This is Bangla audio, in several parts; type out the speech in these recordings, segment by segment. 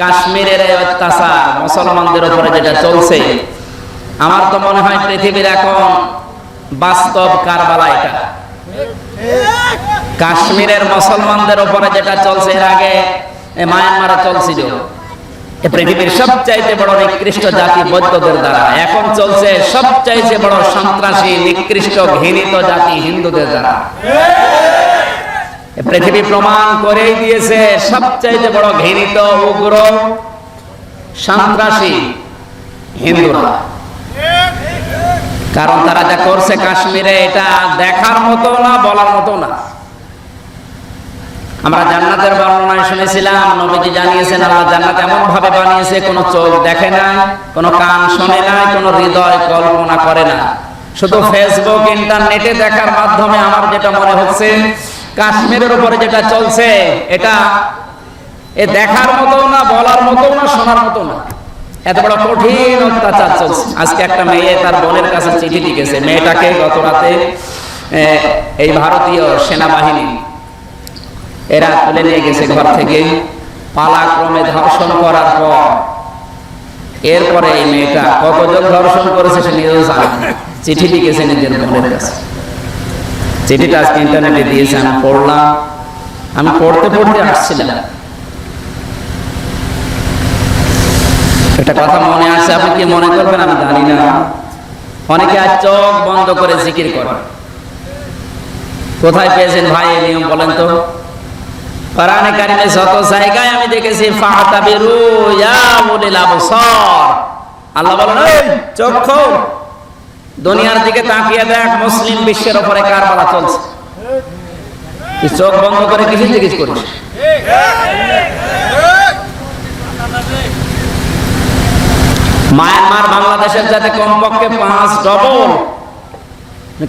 কাশ্মীরের অত্যাচার মুসলমানদের উপরে যেটা চলছে, আমার তো মনে হয় পৃথিবীর এখন বাস্তব কারবালা এটা। কাশ্মীরের মুসলমানদের উপরে যেটা চলছে, এর আগে মায়ানমারে চলছিল। পৃথিবীর সবচাইতে বড় নিকৃষ্ট জাতি বৌদ্ধদের দ্বারা। এখন চলছে সবচাইতে বড় সন্ত্রাসী, নিকৃষ্ট, ঘৃণিত জাতি হিন্দুদের দ্বারা। পৃথিবী প্রমাণ করেই দিয়েছে সবচাইতে বড় ঘৃণিত উগ্র সন্ত্রাসী হিন্দুরা। কারণ তারা যা করছে কাশ্মীরে এটা দেখার মতো না, বলার মতো না। আমরা জান্নাতের বর্ণনায় শুনেছিলাম, নবীজি জানিয়েছেন, আল্লাহ জান্নাত এমন ভাবে বানিয়েছে, কোনো চোখ দেখে না, কোনো কান শোনে না, কোনো হৃদয় কল্পনা করে না। শুধু ফেসবুক ইন্টারনেটে দেখার মাধ্যমে আমার যেটা মনে হচ্ছে কাশ্মীরের উপরে যেটা চলছে, এটা এ দেখার মতো না, বলার মতো না, শোনার মতো না। এত বড় কঠিন অত্যাচার চলছে। আজকে একটা মেয়ে তার বোনের কাছে চিঠি লিখেছে। মেয়েটাকে গত রাতে এই ভারতীয় সেনাবাহিনী এরা তুলে নিয়ে গেছে ঘর থেকে। পালাক্রমে ধর্ষণ করার পর এরপরে এই মেয়েটা কতজন ধর্ষণ করেছে সে নিজেও জানে চিঠি লিখেছে নিজের বোনের কাছে। চিঠিটা আজকে ইন্টারনেটে দিয়েছে, আমি পড়লাম। আমি পড়তে পড়তে আসছিলাম। একটা কথা মনে আছে, আপনি কি মনে করবেন? আমি জানি না। অনেকে আজ চোখ বন্ধ করে জিকির করে। কোথায় পেয়েছেন ভাই এই নিয়ম বলেন তো? কোরআনে কারিমে যত জায়গায় আমি দেখেছি ফাতাবিরু ইয়া উলিল আবসার। আল্লাহ বলেন, এই, চোখ খোল। দুনিয়ার দিকে তাকিয়ে দেখ, মুসলিম বিশ্বের উপরে কারবালা চলছে। তুই চোখ বন্ধ করে কিসের জিজ্ঞেস করিস? মায়ানমার বাংলাদেশের যাতে কমপক্ষে পাঁচ ডবল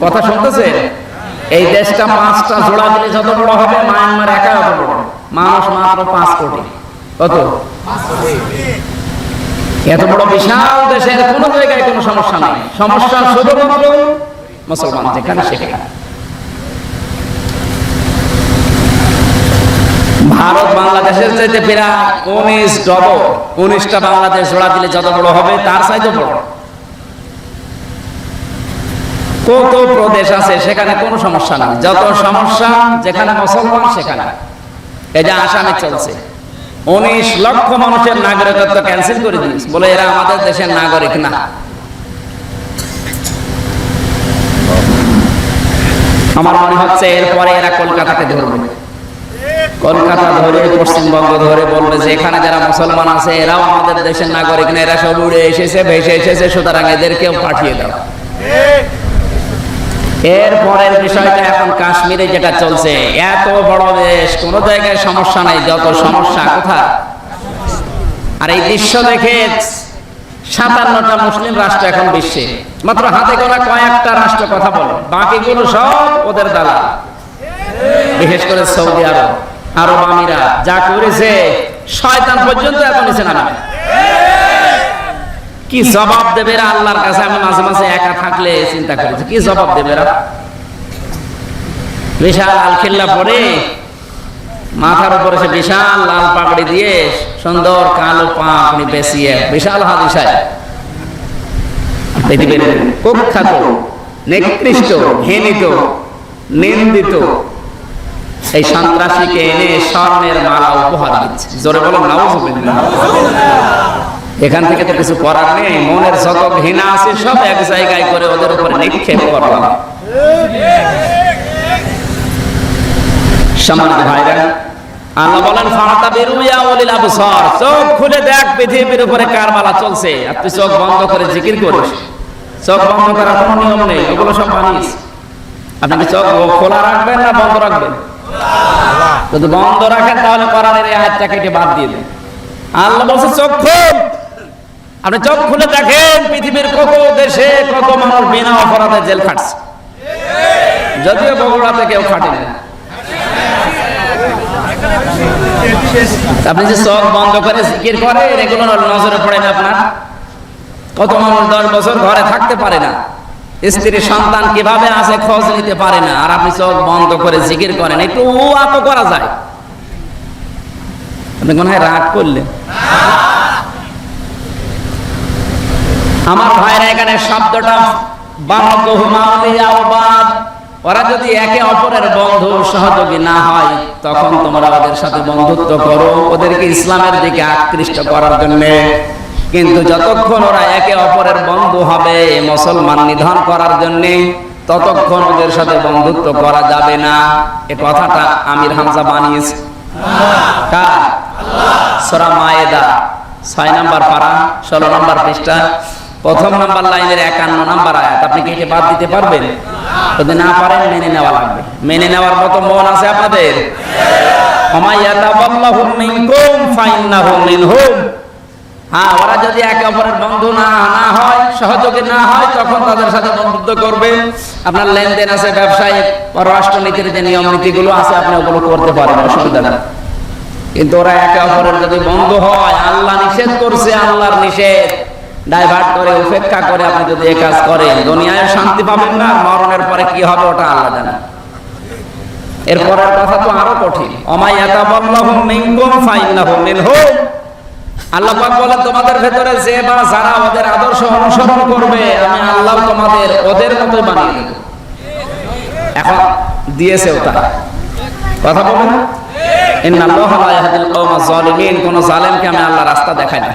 কথা শুনতেছে এই দেশটা পাঁচটা জোড়া দিলে যত বড় হবে, মায়ানমার একা অত বড় মানুষ মাত্র পাঁচ কোটি। কত? এত বড় বিশাল দেশের কোন জায়গায় কোনো সমস্যা নেই। সমস্যা শুধুমাত্র মুসলমান, যেখানে সেখানে। ভারত বাংলাদেশের চাইতে প্রায় উনিশ ডবল। উনিশটা বাংলাদেশ জোড়া দিলে যত বড় হবে, তার চাইতে বড়। কত প্রদেশ আছে, সেখানে কোনো সমস্যা নাই। যত সমস্যা, যেখানে মুসলমান, সেখানে। এই যে আসামে চলছে। উনিশ লক্ষ মানুষের নাগরিকত্ব ক্যান্সেল করে দিয়েছে। বলে এরা আমাদের দেশের নাগরিক না। আমার মনে হচ্ছে এরপরে এরা কলকাতাকে ধরবে। কলকাতা ধরে, পশ্চিমবঙ্গ ধরে বলবে যে এখানে যারা মুসলমান আছে, এরাও আমাদের দেশের নাগরিক না, এরা সব উড়ে এসেছে, ভেসে এসেছে, সুতরাং এদেরকেও পাঠিয়ে দাও। এর পরের বিষয়টা এখন কাশ্মীরে যেটা চলছে। এত বড় দেশ, কোন জায়গায় সমস্যা নাই, যত সমস্যা, কোথায়? আর এই দৃশ্য দেখে সাতান্নটা মুসলিম রাষ্ট্র এখন বিশ্বে। মাত্র হাতে গোনা কয়েকটা রাষ্ট্র কথা বলে। বাকিগুলো সব ওদের দালা। বিশেষ করে সৌদি আরব আরব আমিরা যা করেছে, শয়তান পর্যন্ত এখন নিচে নামে কি জবাব দেবে আল্লাহর কাছে? আমি মাঝে মাঝে একা থাকলে চিন্তা করেছি কি জবাব দেবে বিশাল আলখিল্লা পরে মাথার উপরে সে বিশাল লাল পাগড়ি দিয়ে সুন্দর কালো পাগড়ি বেসিয়ে বিশাল হাদিসায় পৃথিবীর কুখ্যাত, নিকৃষ্ট, ঘৃণিত, নিন্দিত এই সন্ত্রাসীকে এনে স্বর্ণের মালা উপহার দিচ্ছে। জোরে বলো নাউজুবিল্লাহ। এখান থেকে তো কিছু করার নেই, মনের যত ঘৃণা আছে সব এক জায়গায় করে ওদের উপরে নিক্ষেপ করলাম সম্মানিত ভাইরা, আল্লাহ বলেন ওলিল আবসার চোখ খুলে দেখ পৃথিবীর উপরে চলছে। আর তুই চোখ বন্ধ করে জিকির করিস। চোখ বন্ধ করার কোনো নিয়ম নেই, ওগুলো সব বানিয়েছে আপনি চোখ খোলা রাখবেন না বন্ধ রাখবেন? যদি বন্ধ রাখেন, তাহলে কোরআনের এই আয়াতটা কেটে বাদ দিয়ে দেন। আল্লাহ বলছে, চোখ খুল। আপনি চোখ খুলে দেখেন, পৃথিবীর কত দেশে কত মানুষ বিনা অপরাধে জেল খাটছে। যদিও বগুড়াতে কেউ খাটে না আপনি যে চোখ বন্ধ করে জিকির করে এগুলো নজরে পড়ে না আপনার? কত মানুষ দশ বছর ঘরে থাকতে পারে না। স্ত্রীর সন্তান কীভাবে আছে খোঁজ নিতে পারে না। আর আপনি চোখ বন্ধ করে জিকির করেন, একটু আত করা যায়। আপনি মনে হয় রাগ করলেন। আমার ভাইরা এখানে শব্দটা ওরা যদি একে অপরের বন্ধু সহযোগী না হয়, তখন তোমরা ওদের সাথে বন্ধুত্ব করো, ওদেরকে ইসলামের দিকে আকৃষ্ট করার জন্য। কিন্তু যতক্ষণ ওরা একে অপরের বন্ধু হবে, মুসলমান নিধন করার জন্য, ততক্ষণ ওদের সাথে বন্ধুত্ব করা যাবে না। এ কথাটা আমির হামজা বানিয়েছে। কার? সূরা মায়েদা। ছয় নাম্বার পাড়া ষোলো নাম্বার পৃষ্ঠা। প্রথম নাম্বার লাইনের একান্ন নাম্বার আয়াত, আপনি কি বাদ দিতে পারবেন? যদি না পারেন, মেনে নেওয়া লাগবে। মেনে নেওয়ার মতো মন আছে আপনাদের? হ্যাঁ ওরা যদি একে অপরের বন্ধু না না হয়, সহযোগী না হয়, তখন তাদের সাথে বন্ধুত্ব আপনার লেনদেন আছে যে নিয়ম নীতিগুলো আছে, আপনি ওগুলো করতে পারেন অসুবিধা নেই। কিন্তু ওরা একে অপরের যদি বন্ধ হয়, আল্লাহ নিষেধ করছে, আল্লাহর নিষেধ। ডাইভার্ট করে, উপেক্ষা করে আপনি যদি এই কাজ করেন, দুনিয়ায় শান্তি পাবেন না, মরণের পরে কি হবে ওটা আল্লাহ জানে। এরপরের কথা তো আরও কঠিন। অমায়াতা অমাইয়াতাবাল্লাহু মিনকুম ফাইন্নাহু মিনহুম। আল্লাহ পাক বলেন তোমাদের ভেতরে যে বা যারা ওদের আদর্শ অনুসরণ করবে, আমি আল্লাহ তোমাদের ওদের মতোই বানিয়ে দেব। এখন দিয়েছে ওটা। কথা বলেন ইন্নাল্লাহা লা ইয়াহদিল কওমা যালিমিন কোন জালেমকে আমি আল্লাহ রাস্তা দেখাই না।